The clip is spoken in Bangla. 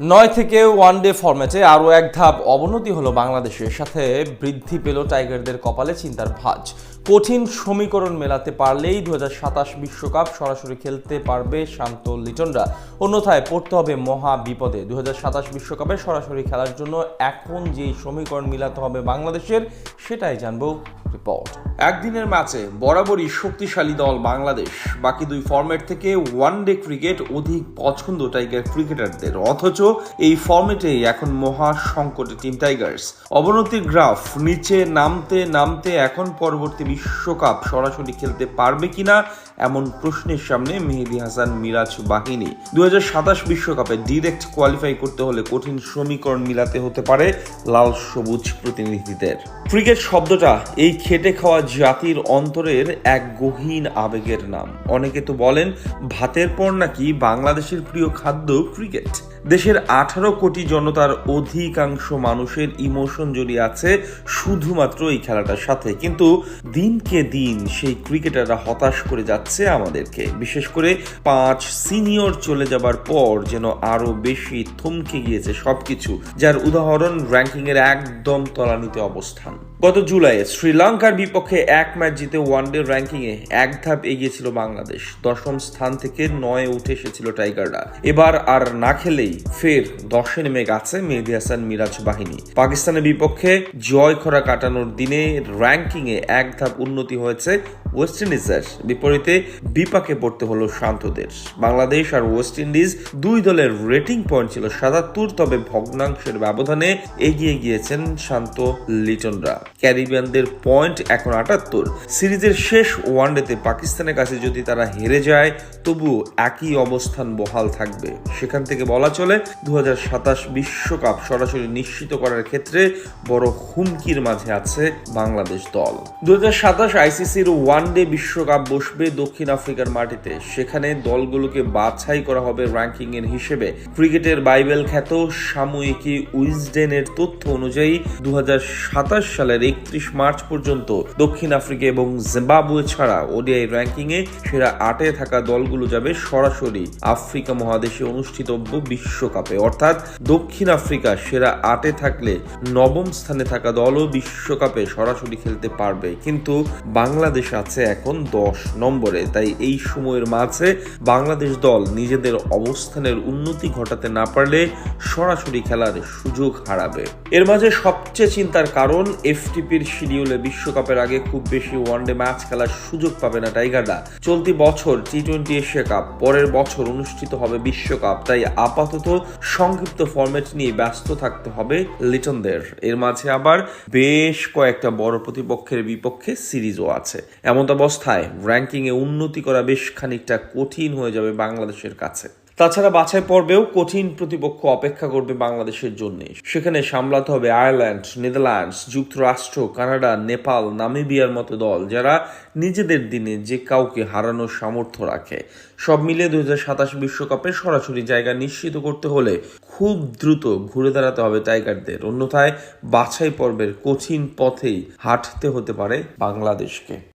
নয় থেকে ওয়ান ডে ফরম্যাটে আরও এক ধাপ অবনতি হলো বাংলাদেশের। সাথে বৃদ্ধি পেল টাইগারদের কপালে চিন্তার ভাঁজ। কঠিন সমীকরণ মেলাতে পারলেই দু বিশ্বকাপ সরাসরি খেলতে পারবে শান্ত লিটনরা। অন্যথায় পড়তে হবে মহা বিপদে। দু বিশ্বকাপে সরাসরি খেলার জন্য এখন যেই সমীকরণ মিলাতে হবে বাংলাদেশের, সেটাই জানব রিপোর্ট। একদিনের ম্যাচে বরাবরই শক্তিশালী দল বাংলাদেশ। বাকি দুই ফরম্যাট থেকে ওয়ান ডে ক্রিকেট অধিক পছন্দ টাইগার ক্রিকেটারদের অথচ এই ফরম্যাটেই এখন মহা সংকটে টিম টাইগার্স অবনতির গ্রাফ নিচে নামতে নামতে এখন পরবর্তী বিশ্বকাপ সরাসরি খেলতে পারবে কিনা এমন প্রশ্নের সামনে মেহেদি হাসান মিরাজ বাহিনী। দু বিশ্বকাপে ডিরেক্ট কোয়ালিফাই করতে হলে কঠিন সমীকরণ মিলাতে হতে পারে লাল সবুজ প্রতিনিধিদের। ক্রিকেট শব্দটা এই খেটে খাওয়া জাতির অন্তরের এক গহীন আবেগের নাম। অনেকে তো বলেন, ভাতের পর নাকি বাংলাদেশের প্রিয় খাদ্য ক্রিকেট দেশের আঠারো কোটি জনতার অধিকাংশ মানুষের ইমোশন জড়িয়ে আছে শুধুমাত্র এই খেলাটার সাথে। কিন্তু দিনকে দিন সেই ক্রিকেটাররা হতাশ করে যাচ্ছে আমাদেরকে। বিশেষ করে পাঁচ সিনিয়র চলে যাবার পর যেন আরও বেশি থমকে গিয়েছে সবকিছু, যার উদাহরণ র্যাঙ্কিং এর একদম তলানিতে অবস্থান। গত জুলাইয়ে শ্রীলঙ্কার বিপক্ষে এক ম্যাচ জিতে ওয়ানডে র্যাঙ্কিংয়ে এক ধাপ এগিয়েছিল বাংলাদেশ। দশম স্থান থেকে নয়ে উঠে এসেছিল টাইগাররা। এবার আর না খেলেই ফের দশে নেমে গেছে মেহেদি হাসান মিরাজ বাহিনী। পাকিস্তানের বিপক্ষে জয় খরা কাটানোর দিনে র্যাঙ্কিংয়ে এক ধাপ উন্নতি হয়েছে ওয়েস্ট ইন্ডিজের বিপরীতে বিপাকে পড়তে হলো শান্তদের। বাংলাদেশ আর ওয়েস্ট ইন্ডিজ দুই দলের রেটিং পয়েন্ট ছিল সাতাত্তর, তবে ভগ্নাংশের ব্যবধানে এগিয়ে গিয়েছেন শান্ত লিটনরা। ক্যারিবিয়ানদের পয়েন্ট এখন আটাত্তর। সিরিজের শেষ ওয়ানডেতে পাকিস্তানের কাছে যদি তারা হেরে যায় তবু একই অবস্থান বহাল থাকবে। সেখান থেকে বলা চলে। দু বিশ্বকাপ সরাসরি নিশ্চিত করার ক্ষেত্রে বড় হুমকির মাঝে আছে বাংলাদেশ দল। দু আইসিসির ওয়ানডে বিশ্বকাপ বসবে দক্ষিণ আফ্রিকার মাটিতে। সেখানে দলগুলোকে বাছাই করা হবে র্যাঙ্কিং এর হিসেবে। ক্রিকেটের বাইবেল খ্যাত সাময়িকী উইজডেনের তথ্য অনুযায়ী দু হাজার সাতাশ সালের একত্রিশ মার্চ পর্যন্ত দক্ষিণ আফ্রিকা এবং জিম্বাবুয়ে ছাড়া ওডিআই র্যাঙ্কিং এ সেরা আটে থাকা দলগুলো যাবে সরাসরি আফ্রিকা মহাদেশে অনুষ্ঠিতব্য বিশ্বকাপে। অর্থাৎ দক্ষিণ আফ্রিকা সেরা আটে থাকলে নবম স্থানে থাকা দলও বিশ্বকাপে সরাসরি খেলতে পারবে। কিন্তু বাংলাদেশ আছে এখন দশ নম্বরে। তাই এই সময়ের মাঝে বাংলাদেশ দল নিজেদের অবস্থানের উন্নতি ঘটাতে না পারলে সরাসরি খেলার সুযোগ হারাবে। এর মাঝে সবচেয়ে চিন্তার কারণ, এফটিপির শিডিউলে বিশ্বকাপের আগে খুব বেশি ওয়ানডে ম্যাচ খেলার সুযোগ পাবে না টাইগাররা। চলতি বছর টি টোয়েন্টি এশিয়া কাপ, পরের বছর অনুষ্ঠিত হবে বিশ্বকাপ। তাই আপাতত সংক্ষিপ্ত ফরম্যাট নিয়ে ব্যস্ত থাকতে হবে লিটনদের। এর মাঝে আবার বেশ কয়েকটা বড় প্রতিপক্ষের বিপক্ষে সিরিজও আছে। এমন অবস্থায় র্যাঙ্কিংয়ে উন্নতি করা বেশ খানিকটা কঠিন হয়ে যাবে বাংলাদেশের কাছে। তাছাড়া বাছাই পর্বেও কঠিন প্রতিপক্ষ অপেক্ষা করবে বাংলাদেশের জন্য। সেখানে সামলাতে হবে আয়ারল্যান্ড, নেদারল্যান্ডস, যুক্তরাষ্ট্র, কানাডা, নেপাল, নামিবিয়ার মতো দল যারা নিজেদের দিনে যে কাউকে হারানোর সামর্থ্য রাখে। সব মিলিয়ে দুই বিশ্বকাপে সরাসরি জায়গা নিশ্চিত করতে হলে খুব দ্রুত ঘুরে দাঁড়াতে হবে টাইগারদের। অন্যথায় বাছাই পর্বের কঠিন পথেই হাঁটতে হতে পারে বাংলাদেশকে।